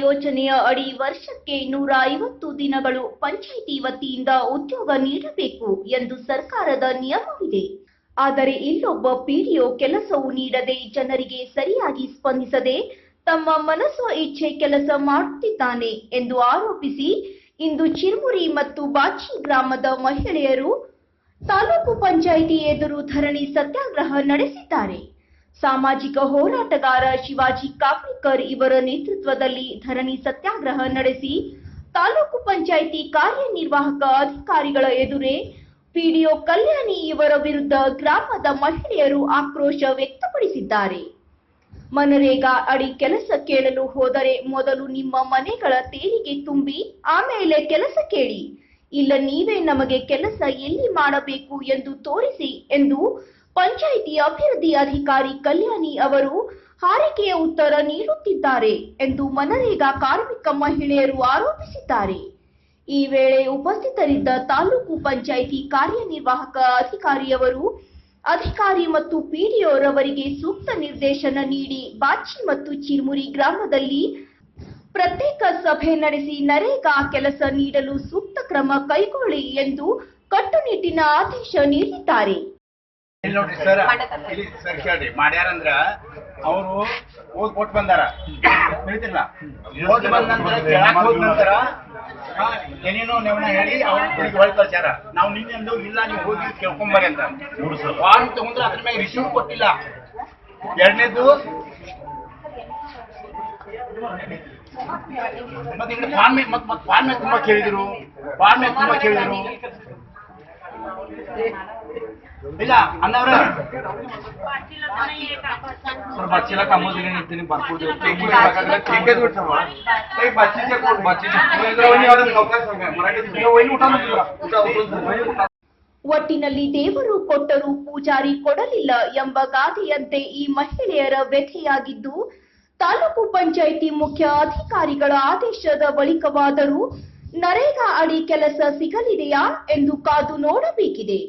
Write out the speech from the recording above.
ಯೋಜನೆಯ ಅಡಿ ವರ್ಷಕ್ಕೆ ನೂರ ಐವತ್ತು ದಿನಗಳು ಪಂಚಾಯಿತಿ ವತಿಯಿಂದ ಉದ್ಯೋಗ ನೀಡಬೇಕು ಎಂದು ಸರ್ಕಾರದ ನಿಯಮವಿದೆ. ಆದರೆ ಇಲ್ಲೊಬ್ಬ ಪಿಡಿಒ ಕೆಲಸವು ನೀಡದೆ ಜನರಿಗೆ ಸರಿಯಾಗಿ ಸ್ಪಂದಿಸದೆ ತಮ್ಮ ಮನಸ್ಸು ಇಚ್ಛೆ ಕೆಲಸ ಮಾಡುತ್ತಿದ್ದಾನೆ ಎಂದು ಆರೋಪಿಸಿ, ಇಂದು ಚಿರ್ಮುರಿ ಮತ್ತು ಬಾಚಿ ಗ್ರಾಮದ ಮಹಿಳೆಯರು ತಾಲೂಕು ಪಂಚಾಯಿತಿ ಎದುರು ಧರಣಿ ಸತ್ಯಾಗ್ರಹ ನಡೆಸಿದ್ದಾರೆ. ಸಾಮಾಜಿಕ ಹೋರಾಟಗಾರ ಶಿವಾಜಿ ಕಾಪ್ರಿಕರ್ ಇವರ ನೇತೃತ್ವದಲ್ಲಿ ಧರಣಿ ಸತ್ಯಾಗ್ರಹ ನಡೆಸಿ ತಾಲೂಕು ಪಂಚಾಯಿತಿ ಕಾರ್ಯನಿರ್ವಾಹಕ ಅಧಿಕಾರಿಗಳ ಎದುರೇ ಪಿಡಿಒ ಕಲ್ಯಾಣಿ ಇವರ ವಿರುದ್ಧ ಗ್ರಾಮದ ಮಹಿಳೆಯರು ಆಕ್ರೋಶ ವ್ಯಕ್ತಪಡಿಸಿದ್ದಾರೆ. ಮನರೇಗಾ ಅಡಿ ಕೆಲಸ ಕೇಳಲು ಹೋದರೆ ಮೊದಲು ನಿಮ್ಮ ಮನೆಗಳ ತೇರಿಗೆ ತುಂಬಿ ಆಮೇಲೆ ಕೆಲಸ ಕೇಳಿ. ಇಲ್ಲ ನೀವೇ ನಮಗೆ ಕೆಲಸ ಎಲ್ಲಿ ಮಾಡಬೇಕು ಎಂದು ತೋರಿಸಿ ಎಂದು ಪಂಚಾಯಿತಿ ಅಭಿವೃದ್ಧಿ ಅಧಿಕಾರಿ ಕಲ್ಯಾಣಿ ಅವರು ಹಾರಿಕೆಯ ಉತ್ತರ ನೀಡುತ್ತಿದ್ದಾರೆ ಎಂದು ಮನರೇಗಾ ಕಾರ್ಮಿಕ ಮಹಿಳೆಯರು ಆರೋಪಿಸಿದ್ದಾರೆ. ಈ ವೇಳೆ ಉಪಸ್ಥಿತರಿದ್ದ ತಾಲೂಕು ಪಂಚಾಯಿತಿ ಕಾರ್ಯನಿರ್ವಾಹಕ ಅಧಿಕಾರಿಯವರು ಅಧಿಕಾರಿ ಮತ್ತು ಪಿಡಿಒರವರಿಗೆ ಸೂಕ್ತ ನಿರ್ದೇಶನ ನೀಡಿ ಬಾಚಿ ಮತ್ತು ಚಿರ್ಮುರಿ ಗ್ರಾಮದಲ್ಲಿ ಪ್ರತ್ಯೇಕ ಸಭೆ ನಡೆಸಿ ನರೇಗಾ ಕೆಲಸ ನೀಡಲು ಸೂಕ್ತ ಕ್ರಮ ಕೈಗೊಳ್ಳಿ ಎಂದು ಕಟ್ಟುನಿಟ್ಟಿನ ಆದೇಶ ನೀಡಿದ್ದಾರೆ. ಇಲ್ಲಿ ನೋಡ್ರಿ ಸರ್, ಇಲ್ಲಿ ಸರ್ ಕೇಳ್ರಿ, ಮಾಡ್ಯಾರಂದ್ರ ಅವರು ಓದ್ ಕೊಟ್ಟು ಬಂದಾರ. ತಿಳಿತಿಲ್ಲ ಓದ್ ಬಂದ ನಂತರ ಕೇಳಕ್ ಹೋದ ನಂತರ ಏನೇನೋ ನೆವನ ಹೇಳಿ ಅವ್ರ ಹುಡುಗಿ ಹೊಳ್ ಕಳ್ಸ್ಯಾರ ನಾವು ನಿನ್ನೆ ಇಲ್ಲ, ನೀವು ಹೋಗಿ ಕೇಳ್ಕೊಂಬರಿ ಅಂತ. ಫಾರ್ಮ್ ತಗೊಂಡ್ರೆ ಅದ್ರ ಮ್ಯಾಗ ರಿಸೀವ್ ಕೊಟ್ಟಿಲ್ಲ. ಎರಡನೇದು ಮತ್ತೆ ಫಾರ್ಮ್ ಮತ್ ಮತ್ ಫಾರ್ಮ್ ತುಂಬಾ ಕೇಳಿದ್ರು. ಫಾರ್ಮ್ ತುಂಬಾ ಕೇಳಿದ್ರು. ಇಲ್ಲ ಅನ್ನವ್ರ सर बच्चेला कामं दिली नाही त्यांनी भरपूर दिवस टेकी टाकायला टेकेच उठा मला ते बच्चीचे कोण बच्चीचे वहिनी आलं नव्हतं सांगा मराठीत वहिनी उठा ना तुला उठा उठून वहिनी उठा ಒಟ್ಟಿನಲ್ಲಿ ದೇವರು ಕೊಟ್ಟರೂ ಪೂಜಾರಿ ಕೊಡಲಿಲ್ಲ ಎಂಬ ಗಾದೆಯಂತೆ ಈ ಮಹಿಳೆಯರ ವ್ಯಥೆಯಾಗಿದ್ದು ತಾಲೂಕು ಪಂಚಾಯಿತಿ ಮುಖ್ಯ ಅಧಿಕಾರಿಗಳ ಆದೇಶದ ಬಳಿಕವಾದರೂ ನರೇಗಾ ಅಡಿ ಕೆಲಸ ಸಿಗಲಿದೆಯಾ ಎಂದು ಕಾದು ನೋಡಬೇಕಿದೆ